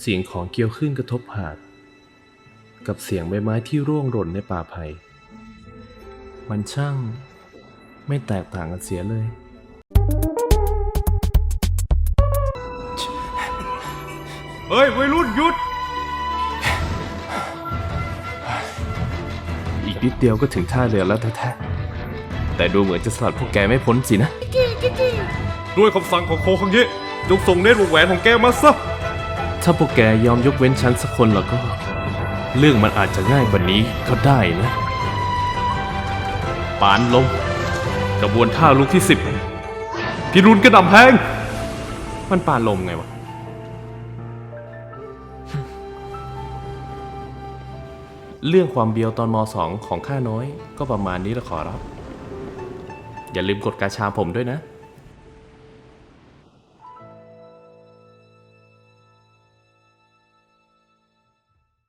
เสียงของเกี่ยวขึ้นกระทบหาด กับเสียงใบไม้ที่ร่วงหล่นในป่าไผ่มันช่าง ไม่แตกต่างกันเสียเลย เฮ้ยวัยรุ่นหยุด อีกนิดเดียวก็ถึงท่าเรือแล้วแท้ๆแต่ดูเหมือนจะสลัดพวกแกไม่พ้นสินะ ด้วยคำสั่งของโคคังเยะจงส่งเนตรวงแหวนของแกมาซะ ถ้าพวกแกยอมยกเว้นฉันสักคนแล้วก็ เรื่องมันอาจจะง่ายกว่านี้ก็ได้นะ ปานลมกระบวนท่าลูกที่สิบพิรุณกระหน่ำแพง มันปานลมไงวะ เรื่องความเบียวตอนมสองของข้าน้อย ก็ประมาณนี้ละขอรับ อย่าลืมกดกาชาผมด้วยนะ